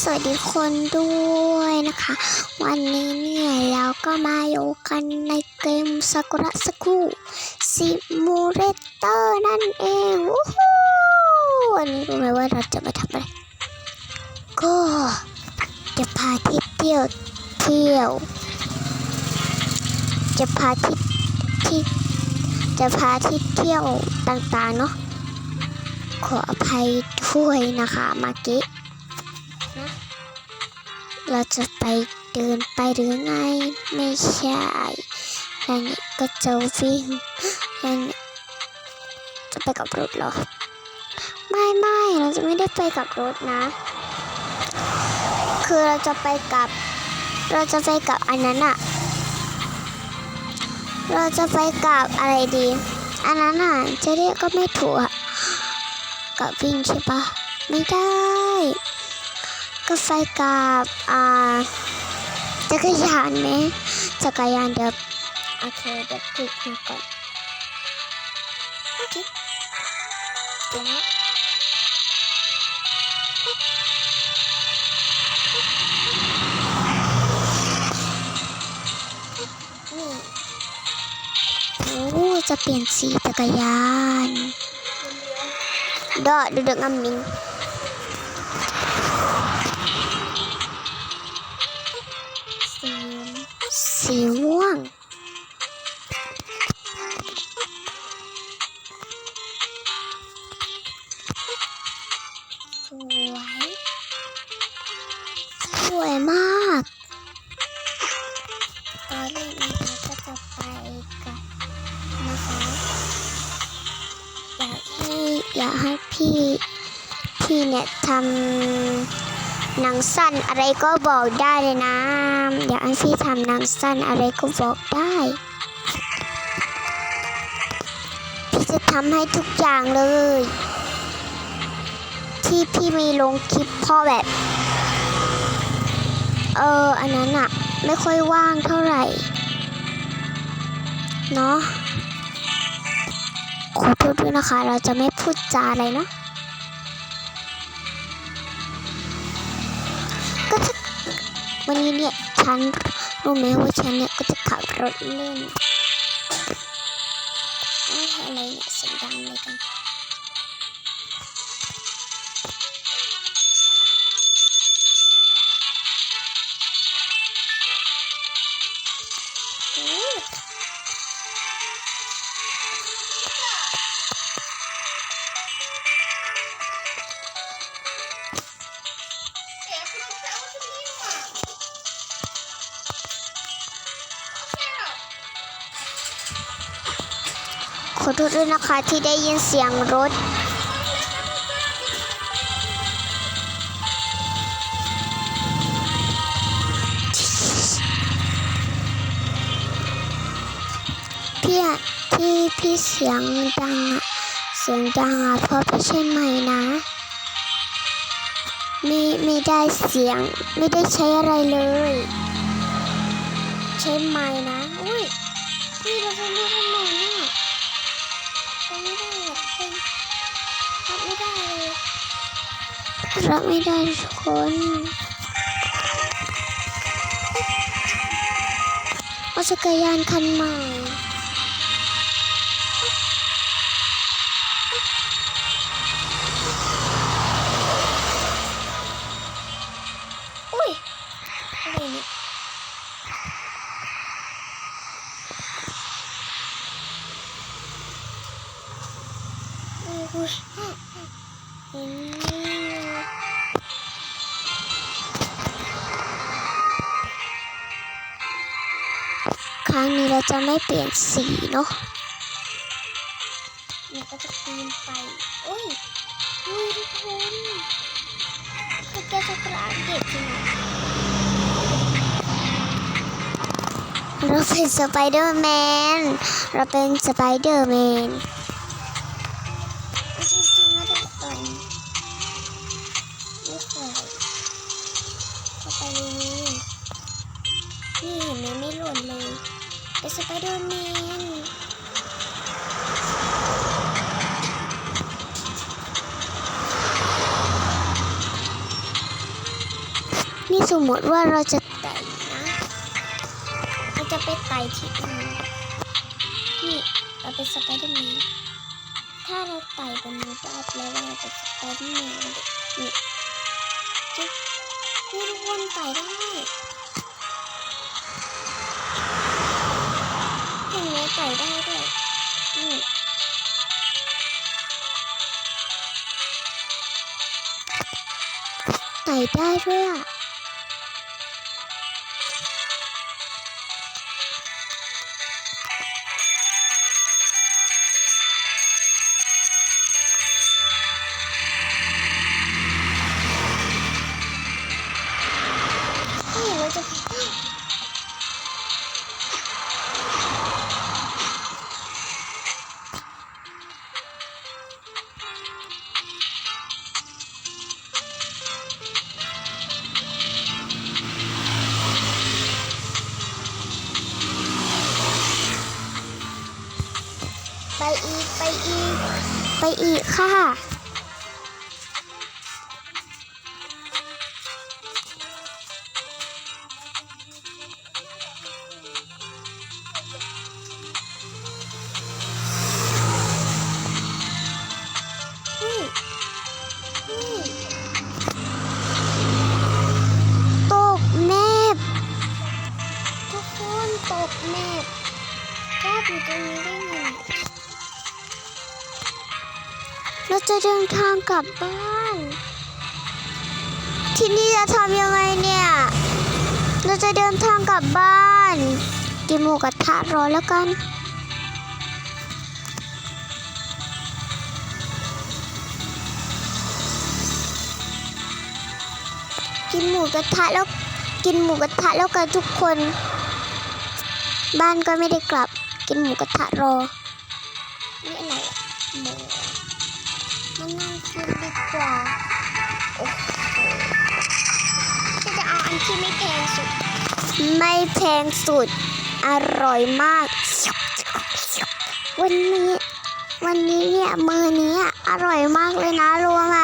สวัสดีคนด้วยนะคะ วันนี้เนี่ยเราก็มาอยู่กันในเกมซากุระสกูซิมูเลเตอร์นั่นเองวู้ฮู้วันนี้รู้ไหมว่าเราจะมาทำอะไร ก็จะพาที่เที่ยวเที่ยว จะพาที่ที่จะพาที่เที่ยวต่างๆเนาะขออภัยด้วยนะคะมาเกะ นะ เราจะไปเดินไปหรือไง ไม่ใช่แล้วนี่ก็จะวิ่งแล้วนี่จะไปกับรถเหรอ ไม่ไม่เราจะไม่ได้ไปกับรถนะ คือเราจะไปกับ เราจะไปกับอันนั้นอะเราจะไปกับอะไรดี อันนั้นอะจะเรียกก็ไม่ถูกอะกับวิ่งใช่ปะไม่ได้ ก็ไฟกับอ่าจักรยานไหมจักรยานเดี๋ยวโอเคเดี๋ยวคลิกมาก่อนโอเคเดี๋ยวนะนี่โอ้จะเปลี่ยนสีจักรยาน Dah duduk ngambing. Si ม่ วง สวย สวยมาก ตอนนี้นะคะก็จะไปกันนะคะอยากให้อยากให้พี่พี่เนี่ยทำหนังสั้นอะไรก็บอกได้เลยนะ อยากให้พี่ทำนังสั้นอะไรก็บอกได้ พี่จะทำให้ทุกอย่างเลย ที่พี่มีลงคลิปพ่อแบบ เออ อันนั้นอะไม่ค่อยว่างเท่าไหร่ เนาะขอโทษด้วยนะคะ เราจะไม่พูดจาอะไรเนาะก็จะวันนี้เนี่ย ฉันรู้ไหมว่าฉันเนี่ยก็จะขับรถเล่นอะไรเนี่ยเสียงดังเลยกัน โทษด้วยนะคะที่ได้ยินเสียงรถ พี่อะที่พี่เสียงดังอะเสียงดังอะเพราะพี่ใช่ไหมนะไม่ไม่ได้เสียงไม่ได้ใช้อะไรเลย ใช้ไม้นะ อุ้ยพี่เราจะไม่ทำไมอะก็ไม่ได้แบบเป็น รับไม่ได้เลยรับไม่ได้ทุกคนเอาจักรยานคันใหม่ ครั้งนี้เราจะไม่เปลี่ยนสีเนาะนี่ก็จะปีนไปอุ้ยอุ้ยทุกคนก็แกจะกระเด็ดจริงอะเราเป็นสไปเดอร์แมน เราเป็นสไปเดอร์แมน เข้าไปเลยนี่เห็นไหมไม่หล่นเลยเป็นสไปเดอร์แมนนี่สมมติว่าเราจะไต่นะเราจะไปไต่ที่อื่นนี่เราเป็นสไปเดอร์แมนถ้าเราไต่บนนี้ได้แปลว่าเราเป็นสไปเดอร์แมนนี่ นี่ทุกคนไต่ได้เห็นไหมไต่ได้ด้วยนี่ไต่ได้ด้วยอะ ไปอีกค่ะ เราจะเดินทางกลับบ้าน ที่นี่จะทำยังไงเนี่ย เราจะเดินทางกลับบ้าน กินหมูกระทะรอแล้วกันกินหมูกระทะแล้วกินหมูกระทะแล้วกันทุกคน บ้านก็ไม่ได้กลับ กินหมูกระทะรอนี่อะไรอะหมู มานั่งกินดีกว่าโอ้โหจะเอาอันที่ไม่แพงสุด ไม่แพงสุด อร่อยมาก วันนี้ วันนี้เนี่ยมือนี้อะอร่อยมากเลยนะรู้ไหม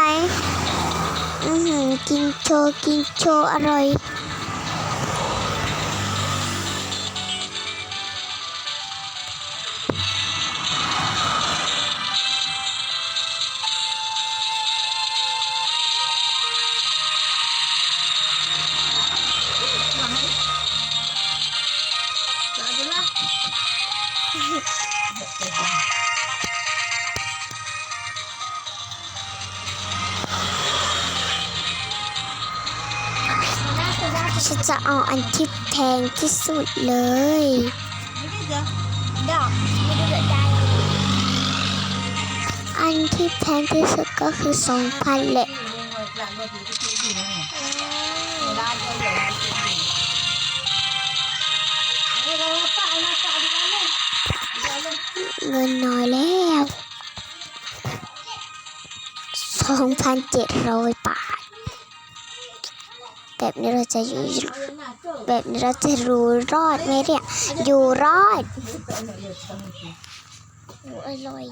อือหือกินโชว์กินโชว์อร่อย ฉันจะเอาอันที่แพงที่สุดเลยดอกไม่ดูใจอันที่แพงที่สุดก็คือสองพันแหละเงินน้อยแล้วสองพันเจ็ดร้อยบาท แบบนี้เราจะอยู่แบบนี้เราจะรู้รอดไหมเนี่ยอยู่รอดอร่อย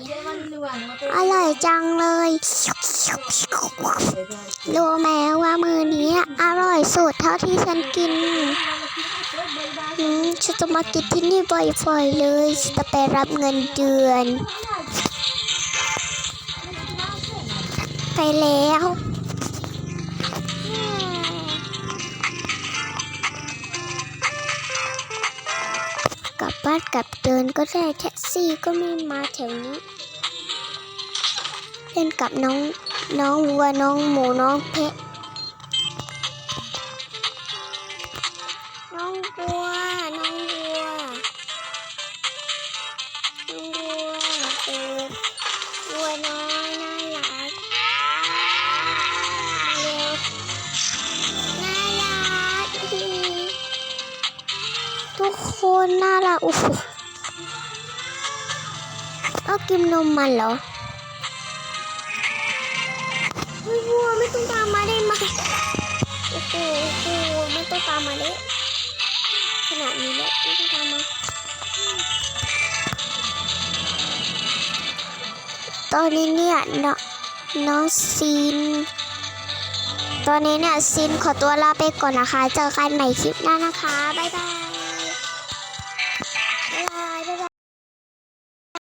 อร่อยจังเลยรู้ไหมว่ามือนี้อร่อยสุดเท่าที่ฉันกินอืมฉันจะมากินที่นี่บ่อยๆเลยฉันจะไปรับเงินเดือน ไปแล้ว บ้านกลับเดินก็ได้แท็กซี่ก็ไม่มาแถวนี้ เล่นกับน้องน้องวัวน้องหมูน้องเพะ ทุกคนน่ารักโอ้โหเอากินนมมันเหรอวัวไม่ต้องตามมาได้ไหมโอ้โหโอ้โหไม่ต้องตามมาเลยขนาดนี้แล้วไม่ต้องตามมาตอนนี้เนี่ยน้องน้องซีนตอนนี้เนี่ยซินขอตัวลาไปก่อนนะคะ เจอกันใหม่คลิปหน้านะคะ บ๊ายบาย